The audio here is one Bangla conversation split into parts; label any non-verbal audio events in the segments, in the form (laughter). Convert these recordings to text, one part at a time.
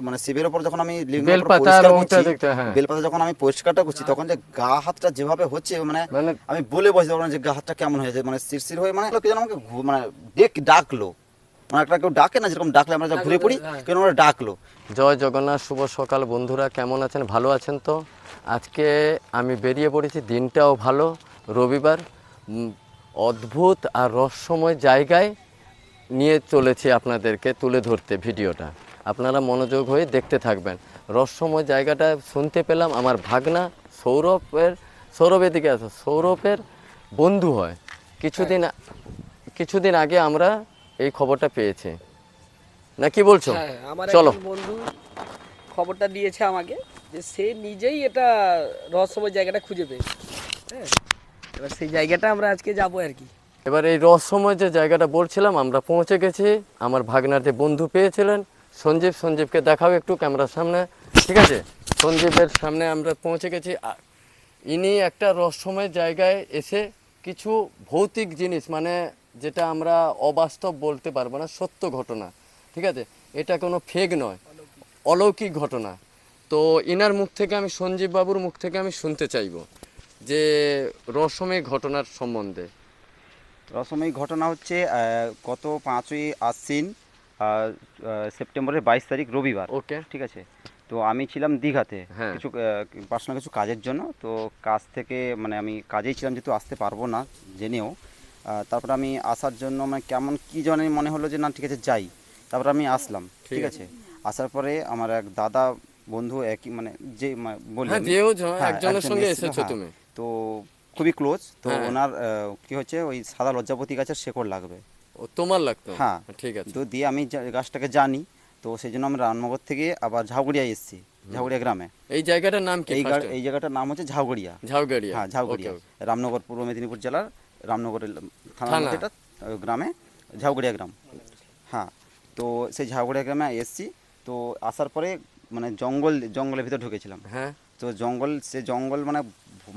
মানে শিবের ওপর যখন আমি বেলপাতা হ্যাঁ। বেলপাতা যখন আমি পরিষ্কারটা করছি তখন যে গা হাতটা যেভাবে হচ্ছে মানে মানে আমি বলে বোঝাতে পারব যে গা হাতটা কেমন হয়েছে মানে শিরশির হয়ে মানে কেউ যেন আমাকে মানে ডেক ডাকলো। মানে একটা কেউ ডাকে না যেরকম ডাকলে আমরা ঘুরে পড়ি কেউ আমরা ডাকলো। জয় জগন্নাথ শুভ সকাল বন্ধুরা কেমন আছেন? ভালো আছেন তো? আজকে আমি বেরিয়ে পড়েছি দিনটাও ভালো রবিবার। অদ্ভুত আর রহস্যময় জায়গায় নিয়ে চলেছি আপনাদেরকে তুলে ধরতে ভিডিওটা। আপনারা মনোযোগ হয়ে দেখতে থাকবেন। রহস্যময় জায়গাটা শুনতে পেলাম আমার ভাগনা সৌরভের সৌরভের দিকে আছে সৌরভের বন্ধু হয়। কিছুদিন কিছুদিন আগে আমরা এই খবরটা পেয়েছি। না কি বলছো? হ্যাঁ আমার চলো। বন্ধু খবরটা দিয়েছে আমাকে যে সে নিজেই এটা রহস্যময় জায়গাটা খুঁজে পেয়েছে। হ্যাঁ এবার সেই জায়গাটা আমরা আজকে যাব আর কি। এবার এই রহস্যময় যে জায়গাটা বলছিলাম আমরা পৌঁছে গেছি। আমার ভাগনার যে বন্ধু পেয়েছিলেন সঞ্জীব, সঞ্জীবকে দেখাও একটু ক্যামেরার সামনে। ঠিক আছে? সঞ্জীবের সামনে আমরা পৌঁছে গেছি। ইনি একটা রহস্যময় জায়গায় এসে কিছু ভৌতিক জিনিস মানে যেটা আমরা অবাস্তব বলতে পারব না, সত্য ঘটনা। ঠিক আছে? এটা কোনো ফেক নয়, অলৌকিক ঘটনা। তো ইনার মুখ থেকে আমি সঞ্জীব বাবুর মুখ থেকে আমি শুনতে চাইব যে রহস্যময় ঘটনার সম্বন্ধে। রসময়ী ঘটনা হচ্ছে গত পাঁচই আশ্বিন সেপ্টেম্বরের বাইশ তারিখ রবিবার। ওকে। ঠিক আছে? তো আমি ছিলাম দীঘাতে। হ্যাঁ। কিছু পার্সোনাল কিছু কাজের জন্য। তো কাজ থেকে মানে আমি কাজেই ছিলাম যেহেতু আসতে পারব না জেনেও। তারপরে আমি আসার জন্য মানে কেমন কি জানি মনে হলো যে না ঠিক আছে যাই। তারপরে আমি আসলাম ঠিক আছে। আসার পরে আমার এক দাদা বন্ধু একই মানে যে বলি হ্যাঁ হ্যাঁ, একজনের সঙ্গে এসেছ। তুমি। তো খুবই ক্লোজ তো। ওনার কি হচ্ছে ওই সাদা লজ্জাপতি গাছের শেকড় লাগবে। ও তোমার লাগতো? হ্যাঁ। ঠিক আছে। তো দিয়ে আমি গাছটাকে জানি তো সেই জন্য আমরা রামনগর থেকে আবার ঝাউগড়িয়া এসেছি ঝাউগড়িয়া গ্রামে। এই জায়গাটার নাম কি এই জায়গাটার নাম হচ্ছে ঝাউগড়িয়া। ঝাউগাড়িয়া। হ্যাঁ ঝাউগড়িয়া. রামনগর পূর্ব মেদিনীপুর জেলার রামনগরের থানা থানা। গ্রামে ঝাউগড়িয়া গ্রাম। হ্যাঁ তো সেই ঝাউগড়িয়া গ্রামে এসেছি তো আসার পরে মানে জঙ্গল জঙ্গলের ভিতর ঢুকেছিলাম। হ্যাঁ। তো জঙ্গল সে জঙ্গল মানে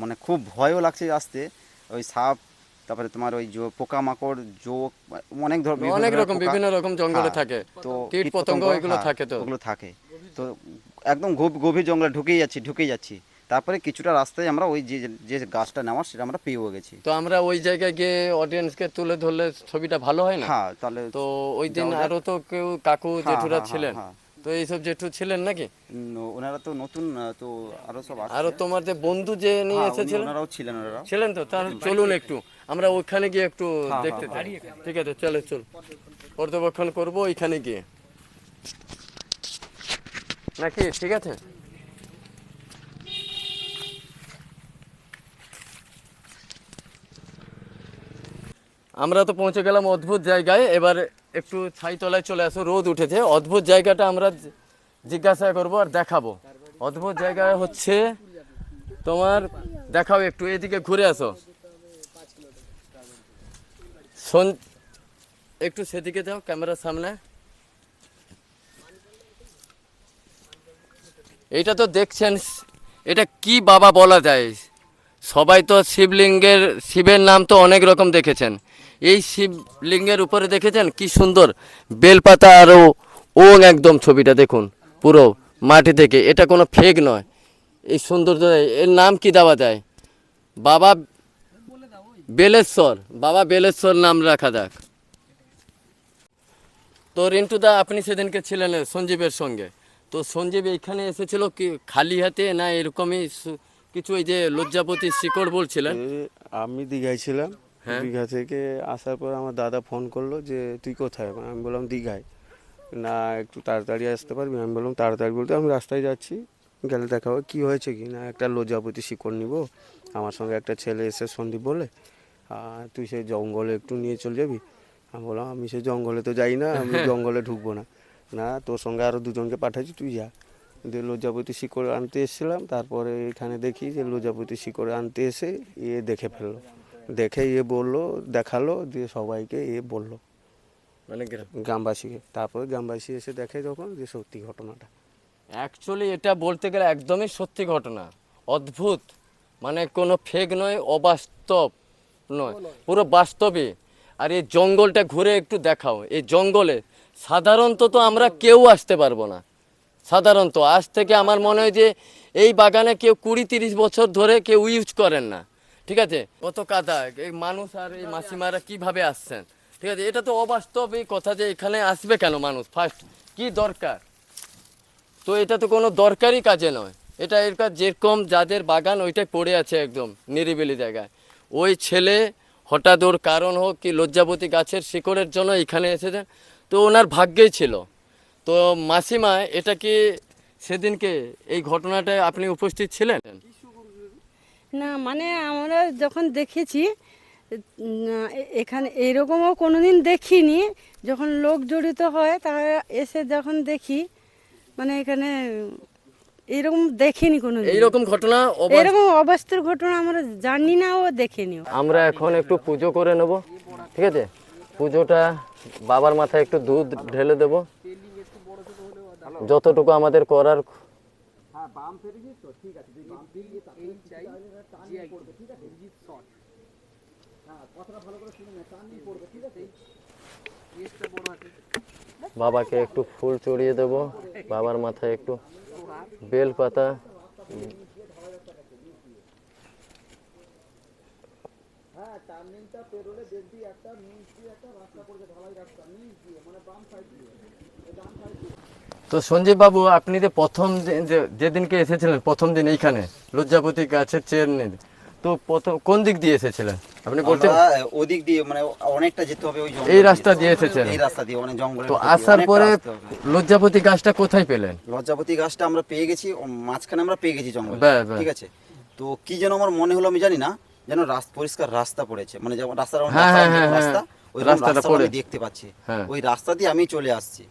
মানে খুব ভয়ও লাগছে আসতে। ওই সাপ তারপরে তোমার ওই যে পোকামাকড় জোক অনেক ধর বিভিন্ন অনেক রকম বিভিন্ন রকম জঙ্গলে হ্যাঁ, থাকে। তো কীট পতঙ্গ এগুলো থাকে তো। ওগুলো থাকে। তো একদম গভ- গভীর জঙ্গলে ঢুকেই যাচ্ছি ঢুকেই যাচ্ছি। তারপরে কিছুটা রাস্তায় আমরা ওই যে যে গাছটা নেওয়ার সেটা আমরা পেয়েও গেছি। তো আমরা ওই জায়গায় গিয়ে অডিয়েন্সকে তুলে ধরলে ছবিটা ভালো হয় না? হ্যাঁ তাহলে তো ওই দিন যাওয়া যাক। আরও তো কেউ কাকু হ্যাঁ, জেঠুরা হ্যাঁ, ছিলেন। হ্যাঁ, তো এইসব জেঠু ছিলেন নাকি? ওনারা তো নতুন তো আরও সব। আরও তোমার যে বন্ধু যে নিয়ে হ্যাঁ, এসেছিলেন? ওনারাও ছিলেন ওনারা ছিলেন তো? তাহলে চলুন একটু। আমরা ওইখানে গিয়ে একটু হ্যাঁ, দেখতে চাই। ঠিক আছে চলো চল। পর্যবেক্ষণ করব ওইখানে গিয়ে। নাকি? ঠিক আছে? আমরা তো পৌঁছে গেলাম অদ্ভুত জায়গায়। এবার একটু ছাই তলায় চলে আসো রোদ উঠেছে। অদ্ভুত জায়গাটা আমরা জিজ্ঞাসা করব আর দেখাবো। অদ্ভুত জায়গা হচ্ছে তোমার দেখাও একটু এদিকে ঘুরে আসো। শোন, একটু সেদিকে যাও, ক্যামেরার সামনে। এটা তো দেখছেন, এটা কি বাবা বলা যায়? সবাই তো শিবলিঙ্গের, শিবের নাম তো অনেক রকম দেখেছেন। এই শিবলিঙ্গের উপরে দেখেছেন? কি সুন্দর। বেলপাতা আরও ওং একদম ছবিটা দেখুন, পুরো মাটি থেকে। এটা কোনো ফেক নয়। এই সৌন্দর্য, এর নাম কি দেওয়া যায়? বাবা বেলেশ্বর। বাবা বেলেশ্বর নাম রাখা যাক। তো রিন্টু দা আপনি সেদিনকে ছিলেন সঞ্জীবের সঙ্গে। তো সঞ্জীব এখানে এসেছিল কি খালি হাতে না এরকমই কিছু ওই যে লজ্জাপতি শিকড় বলছিলেন? আমি দীঘায় ছিলাম। হ্যাঁ। দীঘা থেকে আসার পর আমার দাদা ফোন করল যে তুই কোথায়? আমি বললাম দীঘায়। না একটু তাড়াতাড়ি আসতে পারবি? আমি বললাম তাড়াতাড়ি বলতে আমি রাস্তায় যাচ্ছি। গেলে দেখা হবে কী হয়েছে কি না? একটা লজ্জাপতি শিকড় নিব। আমার সঙ্গে একটা ছেলে এসে সন্দীপ বলে তুই সেই জঙ্গলে একটু নিয়ে চলে যাবি? আমি বললাম আমি সেই জঙ্গলে তো যাই না আমি (laughs) জঙ্গলে ঢুকবো না। না তোর সঙ্গে আরও দুজনকে পাঠাচ্ছি তুই যা। দিয়ে লজ্জাপতি শিকড় আনতে এসেছিলাম তারপরে এখানে দেখি যে লজ্জাপতি শিকড় আনতে এসে এ দেখে ফেলল। দেখে এ বলল দেখাল দিয়ে সবাইকে এ বলল। মানে গ্রামবাসীকে। তারপরে গ্রামবাসী এসে দেখে যখন যে সত্যি ঘটনাটা। অ্যাকচুয়ালি এটা বলতে গেলে একদমই সত্যি ঘটনা। অদ্ভুত। মানে কোনো ফেক নয় অবাস্তব। নয়, পুরো বাস্তবে। আর এই জঙ্গলটা ঘুরে একটু দেখাও। এই জঙ্গলে সাধারণত তো আমরা কেউ আসতে পারব না। সাধারণত আজ থেকে আমার মনে হয় যে এই বাগানে কেউ কুড়ি তিরিশ বছর ধরে কেউ ইউজ করেন না। ঠিক আছে? কত কাদা। এই মানুষ আর এই মাসিমারা কীভাবে আসছেন? ঠিক আছে? এটা তো অবাস্তব এই কথা যে এখানে আসবে কেন মানুষ? ফার্স্ট কি দরকার? তো এটা তো কোনো দরকারি কাজে নয়। এটা এর কাজ যেরকম যাদের বাগান ওইটাই পড়ে আছে একদম নিরিবিলি জায়গায়। ওই ছেলে হঠাৎ ওর কারণ হোক কি লজ্জাবতী গাছের শিকড়ের জন্য এখানে এসেছেন তো ওনার ভাগ্যেই ছিল। তো মাসিমা, এটা কি সেদিনকে এই ঘটনাটায় আপনি উপস্থিত ছিলেন? না মানে আমরা যখন দেখেছি এখানে এরকমও কোনোদিন দেখিনি। যখন লোক জড়িত হয়, তারা এসে যখন দেখি মানে এখানে এরকম দেখিনি কোনো এইরকম ঘটনা এরকম অবাস্তব ঘটনা আমরা জানি না ও দেখিনি আমরা এখন একটু পুজো করে নেব ঠিক আছে? পুজোটা বাবার মাথায় একটু দুধ ঢেলে দেব। যতটুকু আমাদের করার বাবাকে একটু ফুল চড়িয়ে দেব বাবার মাথায় একটু। বেল পাতা তো সঞ্জীব বাবু আপনি যে প্রথম যেদিনকে এসেছিলেন প্রথম দিন এইখানে লজ্জাপতি গাছের চেয়ার নিয়ে তো প্রথম কোন দিক দিয়ে এসেছিলেন? আপনি বলছেন ওদিক দিয়ে মানে অনেকটা যেতে হবে ওই জঙ্গল এই রাস্তা দিয়ে এসেছেন এই রাস্তা দিয়ে অনেক তো আসার পরে লজ্জাপতি গাছটা কোথায় পেলেন লজ্জাপতি গাছটা আমরা পেয়ে গেছি মাঝখানে আমরা পেয়ে গেছি জঙ্গল। ঠিক আছে তো কি যেন আমার মনে হলো আমি জানি না যেন রাস্তা পরিষ্কার রাস্তা পড়েছে মানে যেমন রাস্তার হ্যাঁ, রাস্তা, হ্যাঁ, হ্যাঁ, রাস্তা। ওই রাস্তাটা। দেখতে পাচ্ছি। ওই রাস্তা দিয়ে আমি চলে আসছি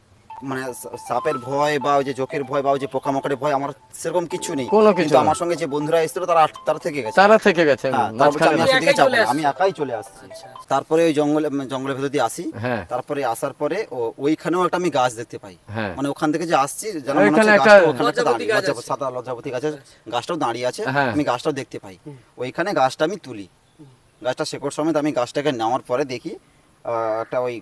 মানে সাপের ভয় বা ওই যে জোকের ভয় বা ওই যে পোকামাকড়ের ভয় আমার সেরকম কিছু নেই। কোনো কিছু কিন্তু আমার সঙ্গে যে বন্ধুরা এসেছিল তারা তারা থেকে গেছে। তারা থেকে গেছেন হ্যাঁ, আমি একাই চলে না, আমি একাই চলে আসছি। তারপরে ওই জঙ্গলে জঙ্গলের ভেতর দিয়ে আসি। হ্যাঁ। তারপরে আসার পরে ও- ওইখানেও একটা আমি গাছ দেখতে পাই। হ্যাঁ। মানে ওখান থেকে যে আসছি যেন মনে হচ্ছে গাছ। সাদা লজ্জাবতী গাছের গাছটাও দাঁড়িয়ে আছে। আমি গাছটাও দেখতে পাই। ওইখানে গাছটা আমি তুলি। গাছটা শেকড় সমেত আমি গাছটাকে নেওয়ার পরে দেখি একটা ওই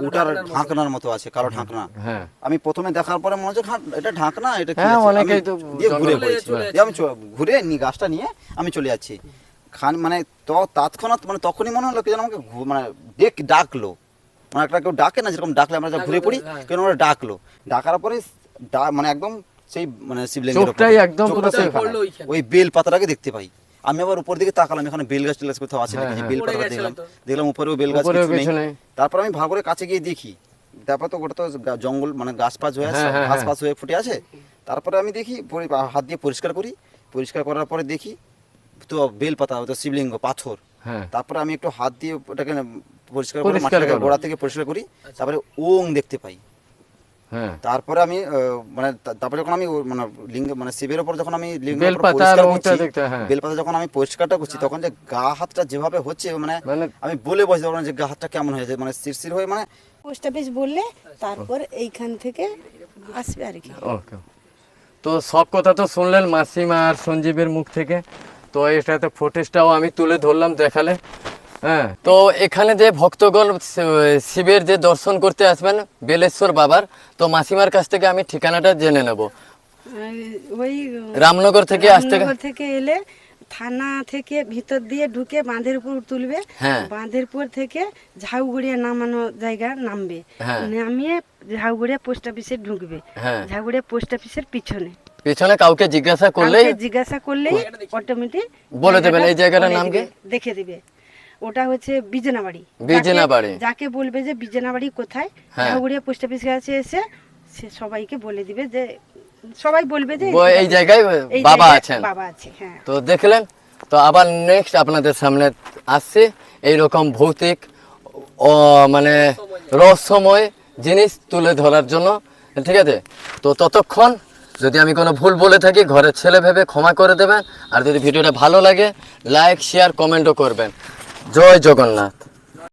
কুটার ঢাকনার মতো। আছে কালো ঢাকনা। হ্যাঁ আমি প্রথমে দেখার পরে মনে হচ্ছে এটা ঢাকনা এটা কি হ্যাঁ, দিয়ে ঘুরে পড়েছি আমি ঘুরে নি গাছটা নিয়ে আমি চলে যাচ্ছি। খান মানে তো তৎক্ষণাৎ মানে তখনই মনে হলো কি যেন আমাকে মানে ডেক ডাকলো। মানে একটা কেউ ডাকে না যেরকম ডাকলে আমরা ঘুরে পড়ি কেন ওরা ডাকলো। ডাকার পরে মানে একদম সেই মানে ওইখানে। ওই বেল পাতাটাকে দেখতে পাই। আমি আবার উপর দিকে তাকালাম এখানে বেল গাছ টেল গাছ কোথাও আছে নাকি? হ্যাঁ, বেল পাতা দেখলাম। দেখলাম উপরেও বেল গাছ কিছু নেই। তারপর আমি ভাগ করে কাছে গিয়ে দেখি। তারপর তো ওটা তো জঙ্গল মানে গাছ পাছ হয়ে আছে হ্যাঁ, হ্যাঁ, ঘাস হ্যাঁ। পাছ হয়ে ফুটে আছে। তারপরে আমি দেখি হাত দিয়ে পরিষ্কার করি। পরিষ্কার করার পরে দেখি তো বেল পাতা তো শিবলিঙ্গ পাথর। হ্যাঁ। তারপরে আমি একটু হাত দিয়ে ওটাকে পরিষ্কার করে মাটিটাকে গোড়া থেকে পরিষ্কার করি। তারপরে ওং দেখতে পাই। হ্যাঁ তারপরে আমি মানে তারপরে যখন আমি মানে লিঙ্গ মানে শিবের ওপর যখন আমি লিঙ্গ বেলপাতা হ্যাঁ। বেলপাতা যখন আমি পরিষ্কারটা করছি তখন যে গা হাতটা যেভাবে হচ্ছে মানে মানে আমি বলে বসতে পারব যে গা হাতটা কেমন হয়েছে মানে শিরশির হয়ে মানে পোস্ট অফিস বললে তারপর এইখান থেকে আসবে আর কি। ওকে। তো সব কথা তো শুনলেন মাসিমা আর সঞ্জীবের মুখ থেকে তো এটাতে ফুটেজটাও আমি তুলে ধরলাম দেখালে। হ্যাঁ তো এখানে যে ভক্তগণ শিবের যে দর্শন করতে আসবেন বেলেশ্বর বাবার তো মাসিমার কাছ থেকে আমি ঠিকানাটা জেনে নেব ওই রামনগর থেকে আসতে থেকে এলে থানা থেকে ভিতর দিয়ে ঢুকে বাঁধের উপর তুলবে হ্যাঁ। বাঁধের উপর থেকে ঝাউগুড়িয়া নামানো জায়গা নামবে হ্যাঁ। নামিয়ে ঝাউগুড়িয়া পোস্ট অফিসে ঢুকবে হ্যাঁ। ঝাউগুড়িয়া পোস্ট অফিসের পিছনে পিছনে কাউকে জিজ্ঞাসা করলেই কাউকে জিজ্ঞাসা করলেই অটোমেটিক বলে দেবেন এই জায়গাটার নাম কি? দেখে দিবে ওটা হচ্ছে বিজনাবাড়ি। বিজনাবাড়ি। যাকে- যাকে বলবে যে বিজনাবাড়ি কোথায়? হ্যাঁ। পোস্ট অফিস কাছে এসে সে সবাইকে বলে দিবে যে সবাই বলবে যে এই জায়গায় বাবা আছেন। বাবা আছে হ্যাঁ। তো দেখলেন তো আবার নেক্সট আপনাদের সামনে আসছে। এইরকম ভৌতিক ও মানে রহস্যময় জিনিস তুলে ধরার জন্য। ঠিক আছে? তো ততক্ষণ যদি আমি কোনো ভুল বলে থাকি ঘরের ছেলে ভেবে ক্ষমা করে দেবেন। আর যদি ভিডিওটা ভালো লাগে লাইক শেয়ার কমেন্টও করবেন। জয় জগন্নাথ।